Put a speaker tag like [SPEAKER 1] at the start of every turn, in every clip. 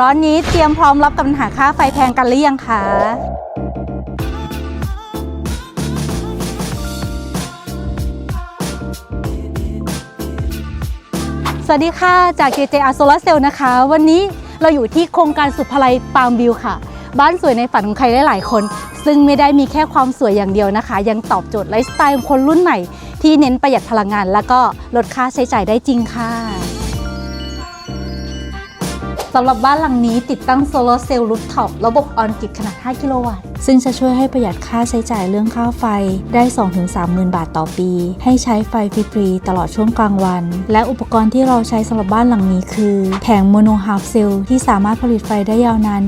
[SPEAKER 1] ร้อนนี้เตรียมพร้อมรับกับปัญหาค่าไฟแพงกันหรือยังคะสวัสดีค่ะ จาก JJR Solar Cell นะคะ วันนี้เราอยู่ที่โครงการสุภาลัยปาล์มวิวค่ะ บ้านสวยในฝันของใครหลายๆคน ซึ่งไม่ได้มีแค่ความสวยอย่างเดียวนะคะ ยังตอบโจทย์ไลฟ์สไตล์ของคนรุ่นใหม่ ที่เน้นประหยัดพลังงาน แล้วก็ลดค่าใช้จ่ายได้จริงค่ะ สำหรับบ้านหลังนี้ติดตั้งโซลาร์เซลล์รูฟท็อประบบออนกิดขนาด 5 กิโลวัตต์ซึ่งจะช่วยให้ประหยัดค่าใช้จ่ายเรื่องค่าไฟได้ 2-3หมื่นบาทต่อปี ให้ใช้ไฟฟรีๆตลอดช่วงกลางวัน และอุปกรณ์ที่เราใช้สำหรับบ้านหลังนี้คือแผงโมโนฮาร์ฟเซลล์ที่สามารถผลิตไฟได้ยาวนาน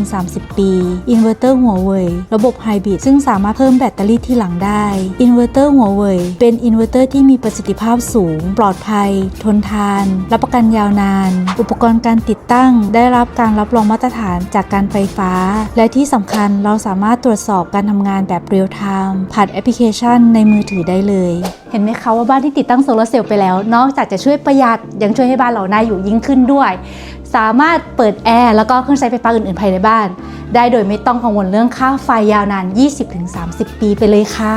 [SPEAKER 1] 25-30 ปีอินเวอร์เตอร์หัวเว่ยระบบไฮบริดซึ่งสามารถเพิ่มแบตเตอรี่ที่หลังได้อินเวอร์เตอร์หัวเว่ยเป็นอินเวอร์เตอร์ที่มีประสิทธิภาพสูง ปลอดภัย ทนทาน รับประกันยาวนาน อุปกรณ์การติดตั้ง ได้รับการรับรองมาตรฐานจากการไฟฟ้า และที่สำคัญเราสามารถตรวจสอบการทำงานแบบเรียลไทม์ผ่านแอปพลิเคชันในมือถือได้เลย เห็นไหมคะว่าบ้านที่ติดตั้งโซลาร์เซลล์ไปแล้ว นอกจากจะช่วยประหยัดยังช่วยให้บ้านเราน่าอยู่ยิ่งขึ้นด้วย สามารถเปิดแอร์แล้วก็เครื่องใช้ไฟฟ้าอื่นๆภายในบ้าน ได้โดยไม่ต้องกังวลเรื่องค่าไฟยาวนาน 20-30 ปีไปเลยค่ะ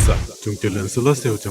[SPEAKER 2] บริษัทจ